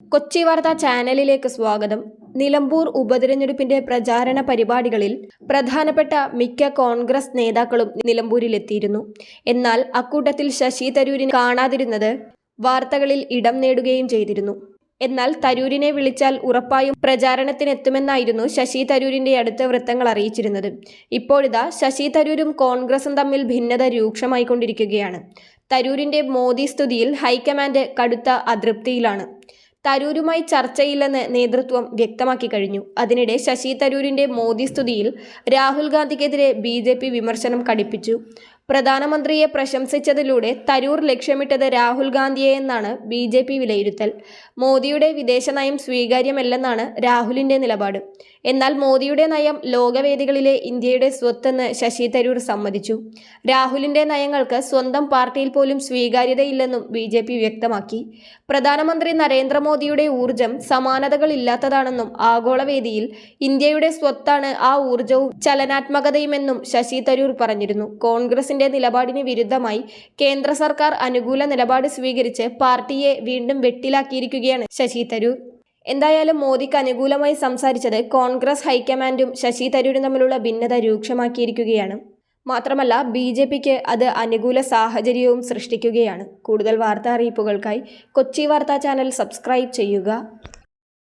കൊച്ചി വാർത്താ ചാനലിലേക്ക് സ്വാഗതം. നിലമ്പൂർ ഉപതിരഞ്ഞെടുപ്പിന്റെ പ്രചാരണ പരിപാടികളിൽ പ്രധാനപ്പെട്ട മിക്ക കോൺഗ്രസ് നേതാക്കളും നിലമ്പൂരിലെത്തിയിരുന്നു. എന്നാൽ അക്കൂട്ടത്തിൽ ശശി തരൂരിനെ കാണാതിരുന്നത് വാർത്തകളിൽ ഇടം നേടുകയും ചെയ്തിരുന്നു. എന്നാൽ തരൂരിനെ വിളിച്ചാൽ ഉറപ്പായും പ്രചാരണത്തിനെത്തുമെന്നായിരുന്നു ശശി തരൂരിന്റെ അടുത്ത വൃത്തങ്ങൾ അറിയിച്ചിരുന്നത്. ഇപ്പോഴിതാ ശശി തരൂരും കോൺഗ്രസും തമ്മിൽ ഭിന്നത രൂക്ഷമായിക്കൊണ്ടിരിക്കുകയാണ് തരൂരിന്റെ മോദി സ്തുതിയിൽ ഹൈക്കമാൻഡ് കടുത്ത അതൃപ്തിയിലാണ്. തരൂരുമായി ചർച്ചയില്ലെന്ന് നേതൃത്വം വ്യക്തമാക്കി കഴിഞ്ഞു. അതിനിടെ ശശി തരൂരിന്റെ മോദി സ്തുതിയിൽ രാഹുൽ ഗാന്ധിക്കെതിരെ ബി വിമർശനം കടുപ്പിച്ചു. പ്രധാനമന്ത്രിയെ പ്രശംസിച്ചതിലൂടെ തരൂർ ലക്ഷ്യമിട്ടത് രാഹുൽ ഗാന്ധിയെ എന്നാണ് ബി ജെ പി വിലയിരുത്തൽ. മോദിയുടെ വിദേശ നയം സ്വീകാര്യമല്ലെന്നാണ് രാഹുലിന്റെ നിലപാട്. എന്നാൽ മോദിയുടെ നയം ലോകവേദികളിലെ ഇന്ത്യയുടെ സ്വത്തെന്ന് ശശി തരൂർ സമ്മതിച്ചു. രാഹുലിന്റെ നയങ്ങൾക്ക് സ്വന്തം പാർട്ടിയിൽ പോലും സ്വീകാര്യതയില്ലെന്നും ബി ജെ പി വ്യക്തമാക്കി. പ്രധാനമന്ത്രി നരേന്ദ്രമോദിയുടെ ഊർജം സമാനതകളില്ലാത്തതാണെന്നും ആഗോളവേദിയിൽ ഇന്ത്യയുടെ സ്വത്താണ് ആ ഊർജവും ചലനാത്മകതയുമെന്നും ശശി തരൂർ പറഞ്ഞിരുന്നു. കോൺഗ്രസിന്റെ നിലപാടിന് വിരുദ്ധമായി കേന്ദ്ര സർക്കാർ അനുകൂല നിലപാട് സ്വീകരിച്ച് പാർട്ടിയെ വീണ്ടും വെട്ടിലാക്കിയിരിക്കുകയാണ് ശശി തരൂർ. എന്തായാലും മോദിക്ക് അനുകൂലമായി സംസാരിച്ചത് കോൺഗ്രസ് ഹൈക്കമാൻഡും ശശി തരൂരും തമ്മിലുള്ള ഭിന്നത രൂക്ഷമാക്കിയിരിക്കുകയാണ്. മാത്രമല്ല ബി ജെ പിക്ക് അത് അനുകൂല സാഹചര്യവും സൃഷ്ടിക്കുകയാണ്. കൂടുതൽ വാർത്താ അറിയിപ്പുകൾക്കായി കൊച്ചി വാർത്താ ചാനൽ സബ്സ്ക്രൈബ് ചെയ്യുക.